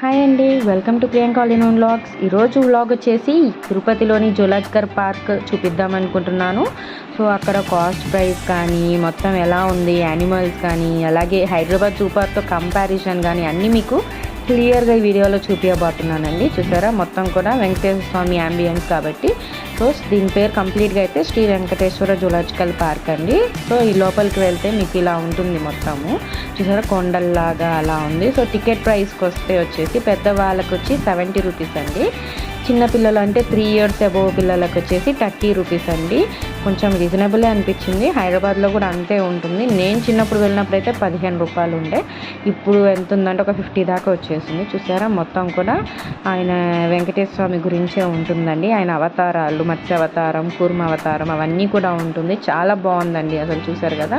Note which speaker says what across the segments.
Speaker 1: Hi అండి welcome to Priyanka all vlogs. ఈరోజు vlog వచ్చేసి తిరుపతిలోని జులాజ్కర్ పార్క్ చూపిద్దాం అనుకుంటున్నాను. సో అక్కడ కాస్ట్ ప్రైస్ కానీ మొత్తం ఎలా ఉంది యానిమల్స్ కానీ అలాగే హైదరాబాద్ జూ పార్క్తో కంపారిజన్ కానీ అన్నీ మీకు క్లియర్గా ఈ వీడియోలో చూపించబోతున్నానండి చూసారా? మొత్తం కూడా వెంకటేశ్వర స్వామి అంబియన్స్ కాబట్టి. సో దీని పేరు కంప్లీట్గా అయితే శ్రీ వెంకటేశ్వర జులాజికల్ పార్క్ అండి. సో ఈ లోపలికి వెళ్తే మీకు ఇలా ఉంటుంది మొత్తము. చూసారా? కొండల్లాగా అలా ఉంది. సో టికెట్ ప్రైస్కి వస్తే వచ్చేసి పెద్దవాళ్ళకి వచ్చి సెవెంటీ రూపీస్ అండి. చిన్న పిల్లలు అంటే త్రీ ఇయర్స్ అబోవ్ పిల్లలకు వచ్చేసి థర్టీ రూపీస్ అండి. కొంచెం రీజనబులే అనిపించింది. హైదరాబాద్లో కూడా అంతే ఉంటుంది. నేను చిన్నప్పుడు వెళ్ళినప్పుడు అయితే పదిహేను రూపాయలు ఉండే. ఇప్పుడు ఎంత ఉందంటే ఒక ఫిఫ్టీ దాకా వచ్చేసింది. చూసారా? మొత్తం కూడా ఆయన వెంకటేశ్వర స్వామి గురించే ఉంటుందండి. ఆయన అవతారాలు మత్స్య అవతారం కూర్మ అవతారం అవన్నీ కూడా ఉంటుంది. చాలా బాగుందండి అసలు చూసారు కదా?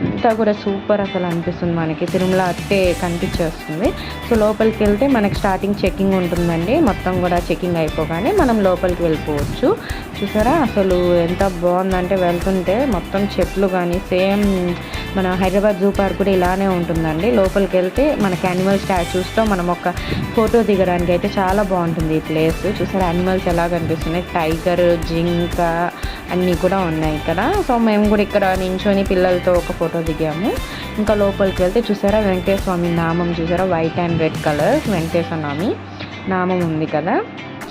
Speaker 1: అంతా కూడా సూపర్ అసలు అనిపిస్తుంది మనకి. తిరుమల అట్టే కనిపించేస్తుంది. సో లోపలికి వెళ్తే మనకి స్టార్టింగ్ చెకింగ్ ఉంటుందండి. మొత్తం కూడా చెకింగ్ అయిపోగానే మనం లోపలికి వెళ్ళిపోవచ్చు. చూసారా? అసలు ఎంత బాగుందంటే వెళ్తుంటే మొత్తం చెట్లు కానీ సేమ్ మన హైదరాబాద్ జూ పార్క్ కూడా ఇలానే ఉంటుందండి. లోపలికి వెళ్తే మనకి యానిమల్ స్టాచ్యూస్తో మనం ఒక ఫోటో దిగడానికి అయితే చాలా బాగుంటుంది ఈ ప్లేస్ చూసారా యానిమల్స్ ఎలా కనిపిస్తున్నాయి? టైగర్ జింక అన్నీ కూడా ఉన్నాయి ఇక్కడ. సో మేము కూడా ఇక్కడ నించొని పిల్లలతో ఒక ఫోటో దిగాము. ఇంకా లోపలికి వెళ్తే చూసారా వెంకటేశ్వర స్వామి నామం చూసారా? White and red colour Venkateswara Swami నామం ఉంది కదా.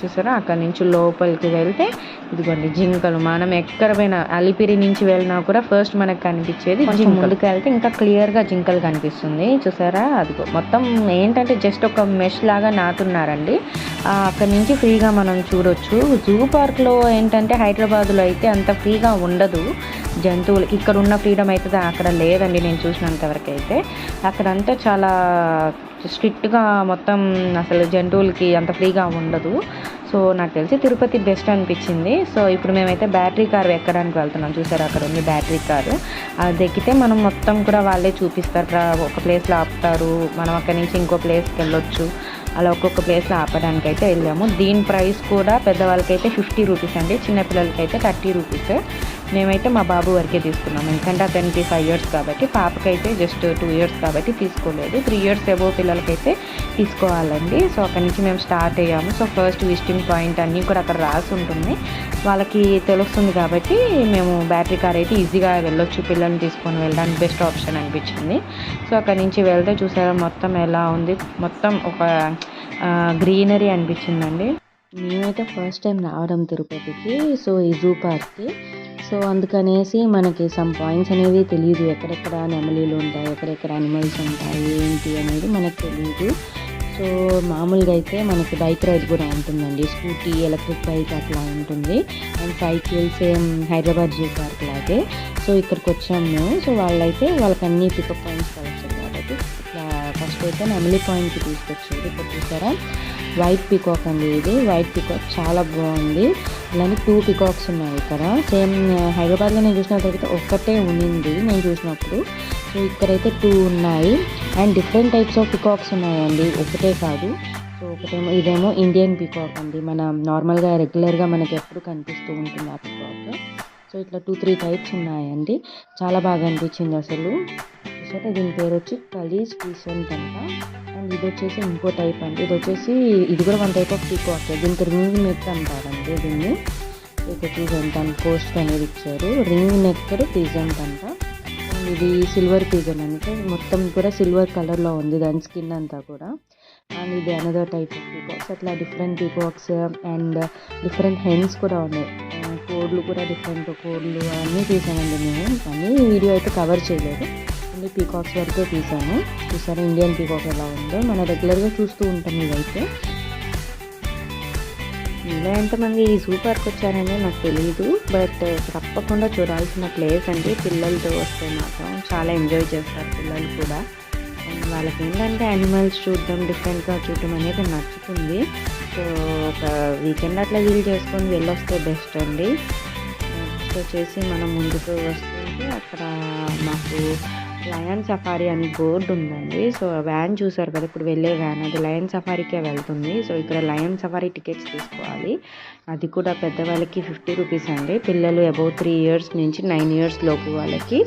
Speaker 1: చూసారా? అక్కడ నుంచి లోపలికి వెళ్తే ఇదిగోండి జింకలు. మనం ఎక్కడ పోయినా అలిపిరి నుంచి వెళ్ళినా కూడా ఫస్ట్ మనకు కనిపించేది కొంచెం ముందుకు వెళ్తే ఇంకా క్లియర్గా జింకలు కనిపిస్తుంది. చూసారా? అదిగో మొత్తం ఏంటంటే జస్ట్ ఒక మెష్ లాగా నాటున్నారండి అక్కడ నుంచి ఫ్రీగా మనం చూడొచ్చు. జూ పార్క్లో ఏంటంటే హైదరాబాద్లో అయితే అంత ఫ్రీగా ఉండదు. జంతువులకి ఇక్కడ ఉన్న ఫ్రీడమ్ అయితే అక్కడ లేదండి నేను చూసినంతవరకు అయితే. అక్కడంతా చాలా స్ట్రిక్ట్గా మొత్తం అసలు జంతువులకి అంత ఫ్రీగా ఉండదు. సో నాకు తెలిసి తిరుపతి బెస్ట్ అనిపించింది. సో ఇప్పుడు మేమైతే బ్యాటరీ కార్ ఎక్కడానికి వెళ్తున్నాం. చూసారు? అక్కడ ఉంది బ్యాటరీ కారు. అది ఎక్కితే మనం మొత్తం కూడా వాళ్ళే చూపిస్తారు. ఒక ప్లేస్లో ఆపుతారు. మనం అక్కడి నుంచి ఇంకో ప్లేస్కి వెళ్ళొచ్చు. అలా ఒక్కొక్క ప్లేస్లో ఆపడానికి అయితే వెళ్ళాము. దీని ప్రైస్ కూడా పెద్దవాళ్ళకైతే ఫిఫ్టీ రూపీస్ అండి. చిన్నపిల్లలకి అయితే థర్టీ రూపీస్. మేమైతే మా బాబు వరకే తీసుకున్నాం ఎందుకంటే అతనికి ఫైవ్ ఇయర్స్ కాబట్టి పాపకైతే జస్ట్ టూ ఇయర్స్ కాబట్టి తీసుకోలేదు. త్రీ ఇయర్స్ ఎబో పిల్లలకైతే తీసుకోవాలండి. సో అక్కడి నుంచి మేము స్టార్ట్ అయ్యాము. సో ఫస్ట్ విజిటింగ్ పాయింట్ అన్నీ కూడా అక్కడ రాసి ఉంటుంది. వాళ్ళకి తెలుస్తుంది కాబట్టి మేము బ్యాటరీ కార్ అయితే ఈజీగా వెళ్ళొచ్చు. పిల్లల్ని తీసుకొని వెళ్ళడానికి బెస్ట్ ఆప్షన్ అనిపించింది. సో అక్కడి నుంచి వెళ్తే చూసారా మొత్తం ఎలా ఉంది? మొత్తం ఒక గ్రీనరీ అనిపించిందండి. మేమైతే ఫస్ట్ టైం రావడం తిరుపతికి. సో ఈ జూ పార్క్కి. సో అందుకనేసి మనకి సమ్ పాయింట్స్ అనేవి తెలియదు ఎక్కడెక్కడ నెమలీలు ఉంటాయి ఎక్కడెక్కడ అనిమల్స్ ఉంటాయి ఏంటి అనేది మనకు తెలియదు సో మామూలుగా అయితే మనకి బైక్ రైడ్ కూడా ఉంటుందండి. స్కూటీ ఎలక్ట్రిక్ బైక్ అట్లా ఉంటుంది. And cycle same Hyderabad zoo park లాగే. సో ఇక్కడికి వచ్చాము మేము. సో వాళ్ళైతే వాళ్ళకి అన్ని పికప్ పాయింట్స్ కలెక్షన్ కాబట్టి ఇట్లా ఫస్ట్ అయితే నెమలి పాయింట్కి తీసుకొచ్చారు. ఇక్కడ చూసారా? వైట్ పికాక్ అండి ఇది. వైట్ పికాక్ చాలా బాగుంది. అలానే టూ పికాక్స్ ఉన్నాయి ఇక్కడ. సేమ్ హైదరాబాద్లో నేను చూసినట్టయితే ఒక్కటే ఉండింది నేను చూసినప్పుడు. సో ఇక్కడైతే టూ ఉన్నాయి. And different types of peacocks ఉన్నాయండి. ఒకటే కాదు. సో ఒకటేమో ఇదేమో ఇండియన్ పికాక్ అండి. మన నార్మల్గా రెగ్యులర్గా మనకి ఎప్పుడు కనిపిస్తూ ఉంటుంది ఆ పికాక్ సో ఇట్లా టూ త్రీ టైప్స్ ఉన్నాయండి. చాలా బాగా అనిపించింది అసలు. చూసారా. దీని పేరు వచ్చి కలీజ్ పీసెంట్ అంట అండ్ ఇది వచ్చేసి ఇంకో టైప్ అండి. ఇది వచ్చేసి ఇది కూడా వన్ టైప్ ఆఫ్ పీకాక్ దీనికి రింగ్ నెక్ అంటారండి దీన్ని. ఇక్కడ పీజెంట్ అండ్ పోస్ట్ అనేది ఇచ్చారు. రింగ్ నెక్ పీజెంట్ అంట అండ్ ఇది సిల్వర్ పీజెంట్ అంటే మొత్తం కూడా సిల్వర్ కలర్లో ఉంది. దాని స్కిన్ అంతా కూడా. అండ్ ఇది అనదర్ టైప్ ఆఫ్ పీకాక్స్ అట్లా different peacocks and different hens కూడా ఉన్నాయి. కోడ్లు కూడా డిఫరెంట్ కోడ్లు అన్నీ తీసామండి మేము. కానీ వీడియో అయితే కవర్ చేయలేదు. ఓన్లీ పీకాక్స్ వరకే తీసాను. చూసారా ఇండియన్ పీకాక్ ఎలా ఉందో? మనం రెగ్యులర్గా చూస్తూ ఉంటాం ఇవైతే. ఇలా ఎంతమంది ఈ జూ పార్క్ వచ్చారని నాకు తెలియదు బట్ uh, తప్పకుండా చూడాల్సిన ప్లేస్ అండి. పిల్లలతో వస్తే మాత్రం చాలా ఎంజాయ్ చేస్తారు పిల్లలు కూడా. అండ్ వాళ్ళకి ఏంటంటే యానిమల్స్ చూడడం డిఫరెంట్గా చూడడం అనేది నచ్చుతుంది. సో ఒక వీకెండ్ అట్లా వీల్ చేసుకొని వెళ్ళొస్తే బెస్ట్ అండి. నెక్స్ట్ వచ్చేసి మనం ముందుకు వస్తుంటే అక్కడ మాకు లయన్ సఫారీ అని బోర్డు ఉందండి. సో వ్యాన్ చూసారు కదా ఇప్పుడు వెళ్ళే వ్యాన్ అది. లయన్ సఫారీకే వెళ్తుంది. సో ఇక్కడ లయన్ సఫారీ టికెట్స్ తీసుకోవాలి. అది కూడా పెద్దవాళ్ళకి ఫిఫ్టీ రూపీస్ అండి. పిల్లలు అబౌవ్ త్రీ ఇయర్స్ నుంచి నైన్ ఇయర్స్ లోపు వాళ్ళకి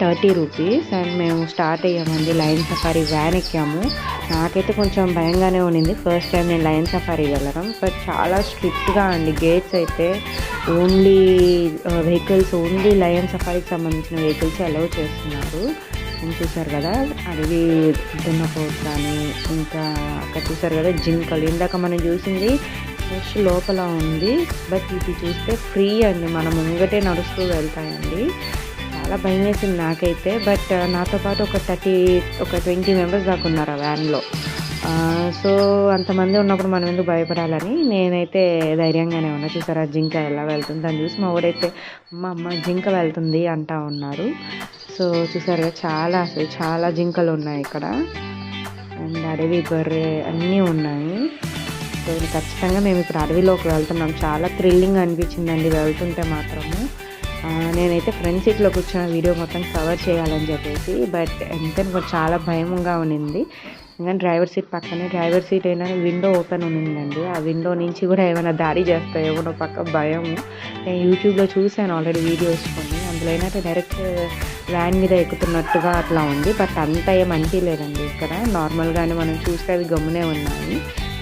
Speaker 1: థర్టీ రూపీస్. అండ్ మేము స్టార్ట్ అయ్యామండి లయన్ సఫారీ వ్యాన్ ఎక్కాము. నాకైతే కొంచెం భయంగానే ఉండింది ఫస్ట్ టైం నేను లయన్ సఫారీ వెళ్ళడం. బట్ చాలా స్ట్రిక్ట్గా అండి. గేట్స్ అయితే ఓన్లీ వెహికల్స్ ఓన్లీ లయన్ సఫారీకి సంబంధించిన వెహికల్స్ అలౌ చేస్తున్నారు. చూసారు కదా అడవి దున్నపోతు కానీ ఇంకా అక్కడ చూసారు కదా జింకలు ఇందాక మనం చూసింది ఫ్రెష్ లోపల ఉంది బట్ ఇది చూస్తే ఫ్రీ అండి. మనం ముంగటే నడుస్తూ వెళ్తాయండి. చాలా భయం వేసింది నాకైతే బట్ నాతో పాటు ఒక థర్టీ ఒక ట్వంటీ మెంబర్స్ దాకా ఉన్నారు ఆ వ్యాన్లో సో అంతమంది ఉన్నప్పుడు మనం ఎందుకు భయపడాలని నేనైతే ధైర్యంగానే ఉన్నా. చూసారా జింక ఎలా వెళ్తుంది దాన్ని చూసి మా ఊడైతే అమ్మ అమ్మ జింక వెళ్తుంది అంటా ఉన్నారు. సో చూసారుగా చాలా అసలు చాలా జింకలు ఉన్నాయి ఇక్కడ. అండ్ అడవి బర్రె అన్నీ ఉన్నాయి. సో ఖచ్చితంగా మేము ఇప్పుడు అడవిలోకి వెళ్తున్నాం. చాలా థ్రిల్లింగ్ అనిపించిందండి వెళ్తుంటే మాత్రము. నేనైతే ఫ్రంట్ సీట్లో కూర్చున్న వీడియో మొత్తం కవర్ చేయాలని చెప్పేసి బట్ ఎంత చాలా భయంగా ఉన్నింది. ఇంకా డ్రైవర్ సీట్ పక్కనే డ్రైవర్ సీట్ అయినా విండో ఓపెన్ ఉన్నిందండి. ఆ విండో నుంచి కూడా ఏమైనా దాడి చేస్తాయో ఏమో పక్క భయం. నేను యూట్యూబ్లో చూశాను ఆల్రెడీ వీడియోస్ కొన్ని. అందులో ఏంటంటే డైరెక్ట్ వ్యాన్ మీద ఎక్కుతున్నట్టుగా అట్లా ఉంది. బట్ అంత ఏం అనిపించలేదండి ఇక్కడ. నార్మల్గానే మనం చూస్తే అవి గమ్మునే ఉన్నాయి.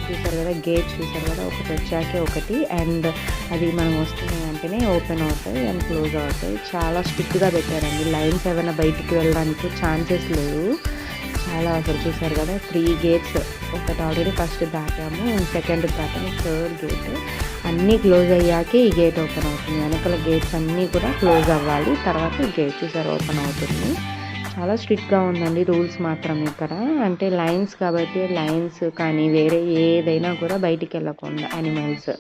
Speaker 1: చూసారు కదా గేట్ చూసారు కదా ఒకటి వచ్చాకే ఒకటి. అండ్ అది మనం వస్తున్నాయి అంటేనే ఓపెన్ అవుతాయి అండ్ క్లోజ్ అవుతాయి. చాలా స్ట్రిక్ట్గా పెట్టారండి. లైన్స్ ఏమైనా బయటికి వెళ్ళడానికి ఛాన్సెస్ లేవు. చాలా అసలు చూసారు కదా. త్రీ గేట్స్ ఒకటి ఆల్రెడీ ఫస్ట్ దాటాము. సెకండ్ దాటాము. థర్డ్ గేట్ అన్నీ క్లోజ్ అయ్యాకే ఈ గేట్ ఓపెన్ అవుతుంది. వెనకాల గేట్స్ అన్నీ కూడా క్లోజ్ అవ్వాలి. తర్వాత ఈ గేట్ చూసారు ఓపెన్ అవుతుంది. చాలా స్ట్రిక్ట్గా ఉందండి రూల్స్ మాత్రం ఇక్కడ. అంటే లైన్స్ కాబట్టి లైన్స్ కానీ వేరే ఏదైనా కూడా బయటికి వెళ్ళకుండా యానిమల్స్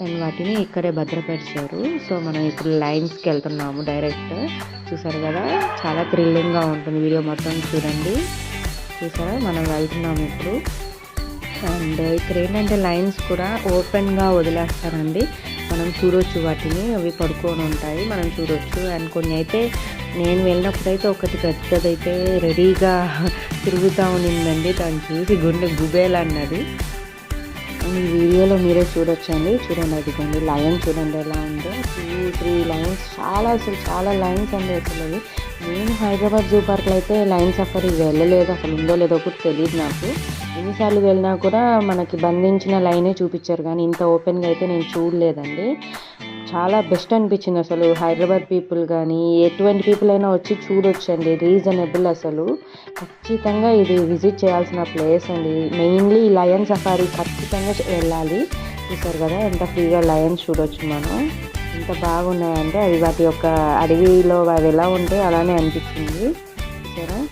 Speaker 1: అండ్ వాటిని ఇక్కడే భద్రపరిచారు. సో మనం ఇప్పుడు లైన్స్కి వెళ్తున్నాము డైరెక్ట్. చూసారు కదా? చాలా థ్రిల్లింగ్గా ఉంటుంది వీడియో మొత్తం చూడండి. చూసారా? మనం వెళ్తున్నాము ఇప్పుడు. అండ్ ఇక్కడ ఏంటంటే లైన్స్ కూడా ఓపెన్గా వదిలేస్తారండి. మనం చూడొచ్చు వాటిని. అవి పడుకొని ఉంటాయి. మనం చూడొచ్చు. అండ్ కొన్ని అయితే నేను వెళ్ళినప్పుడైతే ఒకటి పెద్దదైతే రెడీగా తిరుగుతూ ఉండిందండి. దాన్ని చూసి గుండె గుబేలన్నది. ఈ వీడియోలో మీరే చూడొచ్చండి. చూడండి అదిగోండి లయన్ చూడండి ఎలా ఉందో. టూ త్రీ లైన్స్ చాలా అసలు చాలా లైన్స్ అండి అసలు నేను హైదరాబాద్ జూ పార్క్లో అయితే లైన్ సఫరీ వెళ్ళలేదు అసలు ఉందో లేదో కూడా తెలియదు నాకు. ఎన్నిసార్లు వెళ్ళినా కూడా మనకి బంధించిన లైనే చూపించారు కానీ ఇంత ఓపెన్గా అయితే నేను చూడలేదండి. చాలా బెస్ట్ అనిపించింది అసలు. హైదరాబాద్ పీపుల్ కానీ ఎటువంటి పీపుల్ అయినా వచ్చి చూడొచ్చండి. రీజనబుల్ అసలు. ఖచ్చితంగా ఇది విజిట్ చేయాల్సిన ప్లేస్ అండి. మెయిన్లీ లయన్ సఫారీ ఖచ్చితంగా వెళ్ళాలి. చూసారు కదా ఎంత ఫ్రీగా లయన్స్ చూడొచ్చు మనం. ఎంత బాగున్నాయంటే అవి వాటి యొక్క అడవిలో అవి ఎలా ఉంటే అలానే అనిపించింది చూసారా?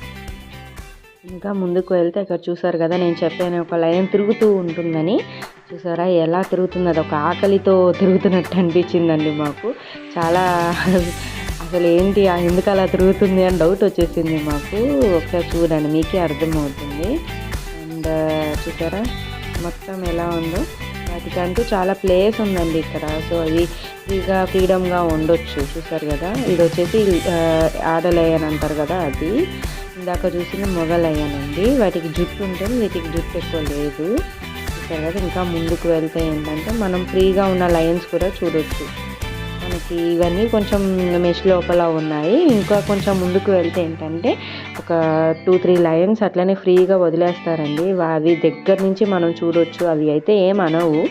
Speaker 1: ఇంకా ముందుకు వెళ్తే ఇక్కడ చూసారు కదా నేను చెప్పాను ఒక లైన్ తిరుగుతూ ఉంటుందని. చూసారా? ఎలా తిరుగుతుంది? అది ఒక ఆకలితో తిరుగుతున్నట్టు అనిపించిందండి మాకు. చాలా అసలు ఏంటి? ఎందుకు అలా తిరుగుతుంది అని డౌట్ వచ్చేసింది మాకు. ఒకసారి చూడండి మీకే అర్థమవుతుంది. అండ్ చూసారా? మొత్తం ఎలా ఉందో. వాటికంటూ చాలా ప్లేస్ ఉందండి ఇక్కడ. సో అది ఫ్రీగా ఫ్రీడమ్గా ఉండొచ్చు. చూసారు కదా? ఇది వచ్చేసి ఆడలయన్ అంటారు కదా అది. ఇందాక చూసిన మొగలయ్యానండి వాటికి జుట్టు ఉంటుంది వీటికి జుట్టు ఎక్కువ లేదు. తర్వాత కదా ఇంకా ముందుకు వెళ్తే ఏంటంటే మనం ఫ్రీగా ఉన్న లైన్స్ కూడా చూడొచ్చు. మనకి ఇవన్నీ కొంచెం మెష్ లోపల ఉన్నాయి. ఇంకా కొంచెం ముందుకు వెళ్తే ఏంటంటే ఒక టూ త్రీ లైన్స్ అట్లనే ఫ్రీగా వదిలేస్తారండి. అవి దగ్గర నుంచి మనం చూడొచ్చు. అవి అయితే ఏం అనవు.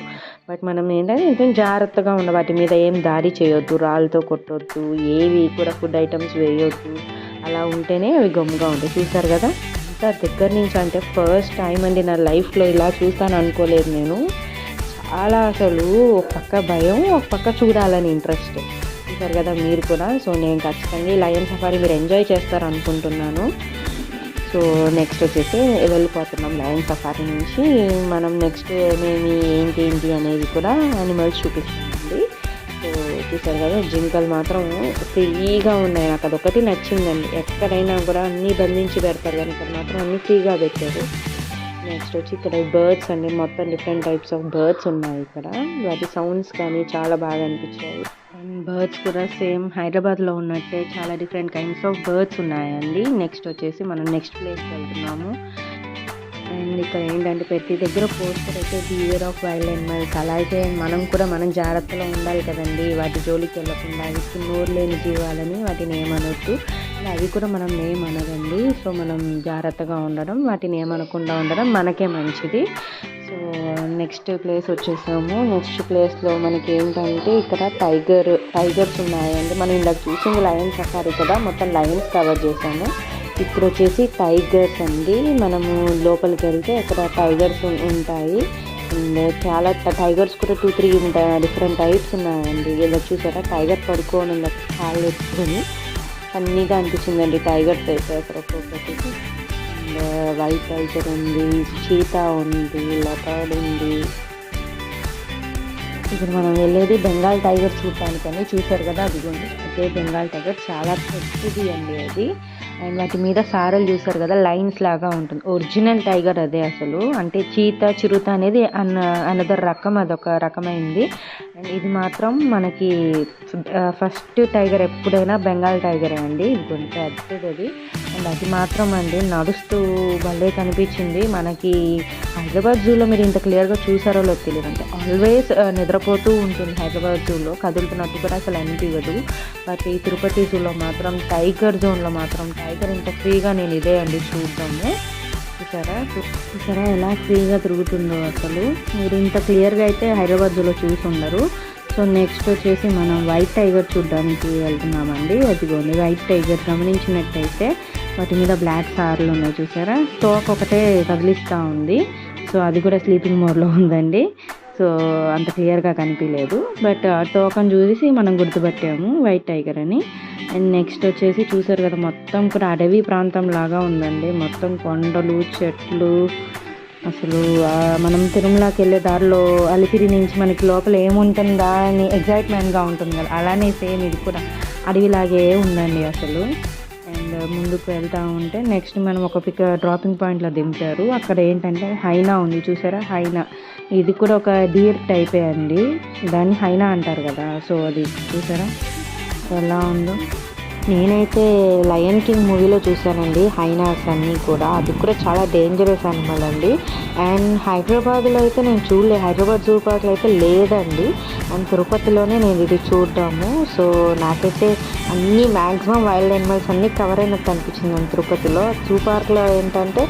Speaker 1: బట్ మనం ఏంటంటే కొంచెం జాగ్రత్తగా ఉన్న వాటి మీద ఏం దాడి చేయొద్దు. రాళ్ళతో కొట్టొద్దు. ఏవి కూడా ఫుడ్ ఐటమ్స్ వేయొద్దు. అలా ఉంటేనే అవి గమ్ముగా ఉంటాయి. చూసారు కదా? అంత దగ్గర నుంచి అంటే ఫస్ట్ టైం అండి నా లైఫ్లో ఇలా చూస్తాను అనుకోలేదు నేను. చాలా అసలు ఒక పక్క భయం ఒక పక్క చూడాలని ఇంట్రెస్ట్ చూసారు కదా మీరు కూడా? సో నేను ఖచ్చితంగా ఈ లయన్ సఫారీ మీరు ఎంజాయ్ చేస్తారు అనుకుంటున్నాను. సో నెక్స్ట్ వచ్చేసి వెళ్ళిపోతున్నాం లయన్ సఫారీ నుంచి. మనం నెక్స్ట్ ఏమేమి ఏంటి ఏంటి అనేది కూడా యానిమల్స్ చూపిస్తామండి చూసారు కదా జింకలు మాత్రం ఫ్రీగా ఉన్నాయి. నాకు అదొకటి నచ్చిందండి. ఎక్కడైనా కూడా అన్నీ బంధించి పెడతారు కానీ ఇక్కడ మాత్రం అన్నీ ఫ్రీగా పెట్టారు. నెక్స్ట్ వచ్చి ఇక్కడ బర్డ్స్ అండి. మొత్తం డిఫరెంట్ టైప్స్ ఆఫ్ బర్డ్స్ ఉన్నాయి ఇక్కడ. వాటి సౌండ్స్ కానీ చాలా బాగా అనిపించాయి. అండ్ బర్డ్స్ కూడా సేమ్ హైదరాబాద్లో ఉన్నట్టే చాలా డిఫరెంట్ కైండ్స్ ఆఫ్ బర్డ్స్ ఉన్నాయండి. నెక్స్ట్ వచ్చేసి మనం నెక్స్ట్ ప్లేస్కి వెళ్తున్నాము. అండ్ ఇక్కడ ఏంటంటే ప్రతి దగ్గర పోస్టర్ అయితే బియర్ ఆఫ్ వైల్డ్ అనిమల్స్ అలా అయితే మనం కూడా మనం జాగ్రత్తలో ఉండాలి కదండి. వాటి జోలికి వెళ్ళకుండా వీటికి నోరు లేని జీవాలని వాటిని ఏమనొద్దు అవి కూడా మనం ఏమనదండి సో మనం జాగ్రత్తగా ఉండడం వాటిని ఏమనకుండా ఉండడం మనకే మంచిది. సో నెక్స్ట్ ప్లేస్ వచ్చేసాము. నెక్స్ట్ ప్లేస్లో మనకి ఏంటంటే ఇక్కడ టైగర్ టైగర్స్ ఉన్నాయండి. మనం ఇందాక చూసింది లయన్స్ సఫారీ కదా మొత్తం లయన్స్ కవర్ చేసాము ఇప్పుడు వచ్చేసి టైగర్స్ అండి. మనము లోపలికి వెళ్తే అక్కడ టైగర్స్ ఉంటాయి. అండ్ చాలా టైగర్స్ కూడా టూ త్రీ ఉంటాయి డిఫరెంట్ టైప్స్ ఉన్నాయండి. ఇలా చూసారా? టైగర్ పడుకోని ఉంది కాళ్ళు ఎత్తుకొని అన్నీగా అనిపించిందండి టైగర్స్ అయితే అక్కడ ఒక్కొక్కటి. అండ్ వైట్ టైగర్ ఉంది చీతా ఉంది లెపర్డ్ ఉంది. ఇప్పుడు మనం వెళ్ళేది బెంగాల్ టైగర్ చూడటానికని చూశారు కదా అదిగోండి. అదే బెంగాల్ టైగర్ చాలా పెద్దది అండి అది. అండ్ వాటి మీద సారలు చూసారు కదా లైన్స్ లాగా ఉంటుంది. ఒరిజినల్ టైగర్ అదే అసలు. అంటే చీత చిరుత అనేది అన్న అనదర్ రకం అదొక రకమైంది. అండ్ ఇది మాత్రం మనకి ఫస్ట్ టైగర్ ఎప్పుడైనా బెంగాల్ టైగరే అండి. ఇది కొంచెం అది అండ్ అది మాత్రం అండి నడుస్తూ భలే కనిపించింది. మనకి హైదరాబాద్ జూలో మీరు ఇంత క్లియర్గా చూసారో లేదు తెలియదు. అంటే ఆల్వేస్ నిద్రపోతూ ఉంటుంది హైదరాబాద్ జూలో. కదులుతున్నట్టు కూడా అసలు అనిపించదు బట్ ఈ తిరుపతి జూలో మాత్రం టైగర్ జోన్లో మాత్రం టైగర్ ఇంత ఫ్రీగా నేను ఇదే అండి చూద్దాము చూసారా? చూసారా ఎలా ఫ్రీగా తిరుగుతుందో అసలు? మీరు ఇంత క్లియర్గా అయితే హైదరాబాద్లో చూసి ఉండరు. సో నెక్స్ట్ వచ్చేసి మనం వైట్ టైగర్ చూడడానికి వెళ్తున్నామండి. అదిగోండి వైట్ టైగర్ గమనించినట్టయితే వాటి మీద బ్లాక్ సార్లు ఉన్నాయి చూసారా? తోక ఒకటే కదిలిస్తూ ఉంది. సో అది కూడా స్లీపింగ్ మోడ్లో ఉందండి. సో అంత క్లియర్గా కనిపించలేదు బట్ ఆ టోకన్ చూసి మనం గుర్తుపట్టాము వైట్ టైగర్ అని. అండ్ నెక్స్ట్ వచ్చేసి చూసారు కదా మొత్తం కూడా అడవి ప్రాంతం లాగా ఉందండి. మొత్తం కొండలు చెట్లు అసలు మనం తిరుమలకి వెళ్ళే దారిలో అలిపిరి నుంచి మనకి లోపల ఏముంటుందా అని ఎగ్జైట్మెంట్గా ఉంటుంది కదా. అలానే సేమ్ ఇది కూడా అడవిలాగే ఉందండి అసలు. అండ్ ముందుకు వెళ్తూ ఉంటే నెక్స్ట్ మనం ఒక పిక్ డ్రాపింగ్ పాయింట్లో దింపారు. అక్కడ ఏంటంటే హైనా ఉంది చూసారా? హైనా. ఇది కూడా ఒక డీర్ టైపే అండి. దాన్ని హైనా అంటారు కదా. సో అది చూసారా? ఎలా ఉందో. నేనైతే లయన్ కింగ్ మూవీలో చూశానండి. హైనాస్ అన్నీ కూడా. అది కూడా చాలా డేంజరస్ అనిమల్ అండి. అండ్ హైదరాబాద్లో అయితే నేను చూడలే. హైదరాబాద్ జూ పార్క్లో అయితే లేదండి. తిరుపతిలోనే నేను ఇది చూడ్డాము. సో నాకైతే అన్ని మ్యాక్సిమం వైల్డ్ యానిమల్స్ అన్నీ కవర్ అయినట్టు అనిపించింది అండ్ తిరుపతిలో. జూ పార్క్లో ఏంటంటే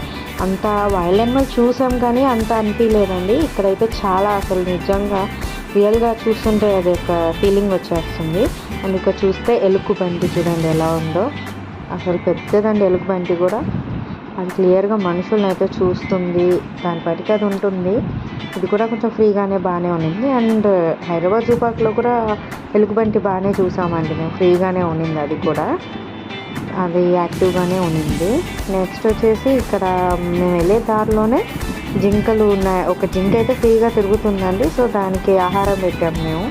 Speaker 1: అంత వైల్డ్ యానిమల్ చూసాం కానీ అంత అనిపించలేదండి. ఇక్కడైతే చాలా అసలు నిజంగా రియల్గా చూస్తుంటే అది ఒక ఫీలింగ్ వచ్చేస్తుంది. అండ్ ఇక్కడ చూస్తే ఎలుగు బండి చూడండి ఎలా ఉందో. అసలు పెద్దదండి ఎలుగు బండి కూడా. అది క్లియర్గా మనుషులను అయితే చూస్తుంది. దాని బట్టి అది ఉంటుంది. ఇది కూడా కొంచెం ఫ్రీగానే బాగానే ఉండింది అండ్ హైదరాబాద్ జూ పార్క్లో కూడా ఎలుగుబంటి బాగానే చూసామండి మేము. ఫ్రీగానే ఉండింది అది కూడా. అది యాక్టివ్గానే ఉండింది నెక్స్ట్ వచ్చేసి ఇక్కడ మేము వెళ్ళే దారిలోనే జింకలు ఉన్నాయి. ఒక జింక అయితే ఫ్రీగా తిరుగుతుందండి. సో దానికి ఆహారం పెట్టాము మేము.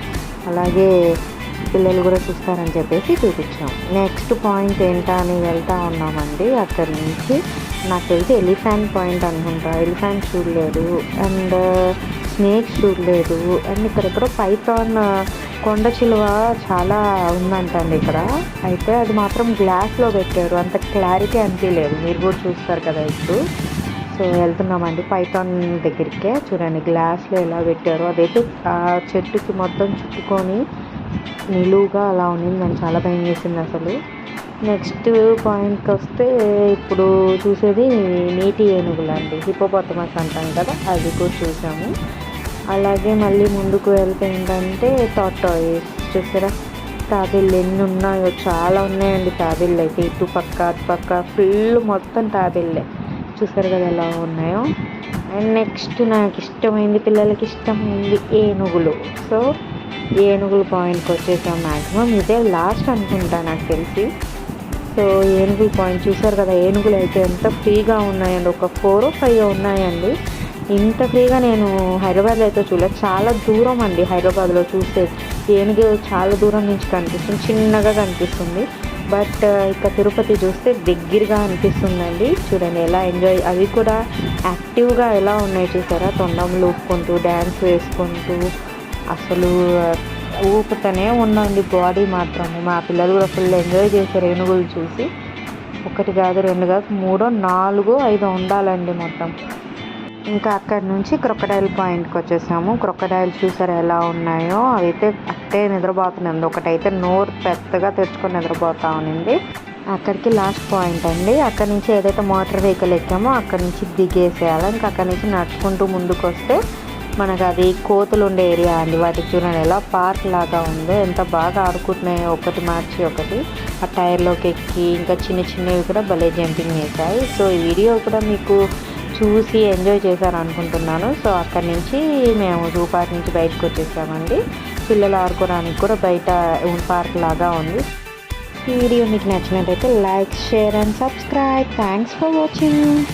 Speaker 1: అలాగే పిల్లలు కూడా చూస్తారని చెప్పేసి చూపించాం. నెక్స్ట్ పాయింట్ ఏంటా అని వెళ్తా ఉన్నామండి అక్కడి నుంచి. నాకు తెలిసి ఎలిఫెంట్ పాయింట్ అనుకుంటా. ఎలిఫెంట్ చూడలేదు. అండ్ స్నేక్ చూడలేదు. అండ్ ఇక్కడ ఎక్కడో పైథాన్ కొండ చిలువ చాలా ఉందంటండి ఇక్కడ. అయితే అది మాత్రం గ్లాస్లో పెట్టారు. అంత క్లారిటీ అనిపించలేదు మీరు కూడా చూస్తారు కదా ఇప్పుడు. సో వెళ్తున్నామండి పైథాన్ దగ్గరికే. చూడండి గ్లాస్లో ఎలా పెట్టారు. అదైతే ఆ చెట్టుకి మొత్తం చుట్టుకొని నిలువుగా అలా ఉన్నింది నాకు చాలా భయం వేసింది అసలు. నెక్స్ట్ పాయింట్కి వస్తే ఇప్పుడు చూసేది నీటి ఏనుగులు అండి. హిపోపొటమస్ అంటాం కదా అది కూడా చూసాము. అలాగే మళ్ళీ ముందుకు వెళ్తే ఏంటంటే టాటాయిస్ చూసారా? తాబేళ్ళు ఎన్ని ఉన్నాయో చాలా ఉన్నాయండి తాబేళ్ళు అయితే. ఇటు పక్క అటు పక్క ఫుల్ మొత్తం తాబేళ్ళే. చూసారు కదా ఎలా ఉన్నాయో? అండ్ నెక్స్ట్ నాకు ఇష్టమైంది పిల్లలకి ఇష్టమైంది ఏనుగులు. సో ఏనుగుల పాయింట్కి వచ్చేసాం మ్యాక్సిమం ఇదే లాస్ట్ అనుకుంటా నాకు తెలిసి. సో ఏనుగులు పాయింట్ చూసారు కదా ఏనుగులు అయితే ఎంత ఫ్రీగా ఉన్నాయండి. ఒక ఫోర్ ఫైవ్ ఉన్నాయండి. ఇంత ఫ్రీగా నేను హైదరాబాద్లో అయితే చూడలేదు. చాలా దూరం అండి హైదరాబాద్లో చూస్తే. ఏనుగు చాలా దూరం నుంచి కనిపిస్తుంది చిన్నగా కనిపిస్తుంది. బట్ ఇక తిరుపతి చూస్తే దగ్గరగా అనిపిస్తుందండి. చూడండి ఎలా ఎంజాయ్ అవి కూడా యాక్టివ్గా ఎలా ఉన్నాయి చూసారా? తొండం లూపుకుంటూ డ్యాన్స్ వేసుకుంటూ అసలు ఊపుతూనే ఉందండి బాడీ మాత్రం మా పిల్లలు కూడా ఫుల్ ఎంజాయ్ చేశారు ఏనుగులు చూసి. ఒకటి కాదు రెండు కాదు మూడో నాలుగు ఐదు ఉండాలండి మొత్తం. ఇంకా అక్కడ నుంచి క్రొకడైల్ పాయింట్కి వచ్చేసాము. క్రొకడైల్ చూసారు ఎలా ఉన్నాయో? అవైతే అట్టే నిద్రపోతుంది ఒకటైతే నోరు పెద్దగా తెచ్చుకొని నిద్రపోతా ఉన్నింది అక్కడికి లాస్ట్ పాయింట్ అండి. అక్కడ నుంచి ఏదైతే మోటార్ వెహికల్ ఎక్కామో అక్కడ నుంచి దిగేసేయాలి. ఇంకా అక్కడ నుంచి నడుచుకుంటూ ముందుకు వస్తే మనకు అది కోతులు ఉండే ఏరియా అండి. వాటికి చూడండి ఎలా పార్క్ లాగా ఉందో. ఎంత బాగా ఆడుకుంటున్నాయో. ఒకటి మార్చి ఒకటి. ఆ టైర్లోకి ఎక్కి ఇంకా చిన్న చిన్నవి కూడా భలే జంపింగ్ చేశాయి. సో ఈ వీడియో కూడా మీకు చూసి ఎంజాయ్ చేశారు అనుకుంటున్నాను. సో అక్కడి నుంచి మేము జూ పార్క్ నుంచి బయటకు వచ్చేసామండి. పిల్లలు ఆడుకోవడానికి కూడా బయట పార్క్ లాగా ఉంది. ఈ వీడియో మీకు నచ్చినట్టయితే like share and subscribe. Thanks for watching.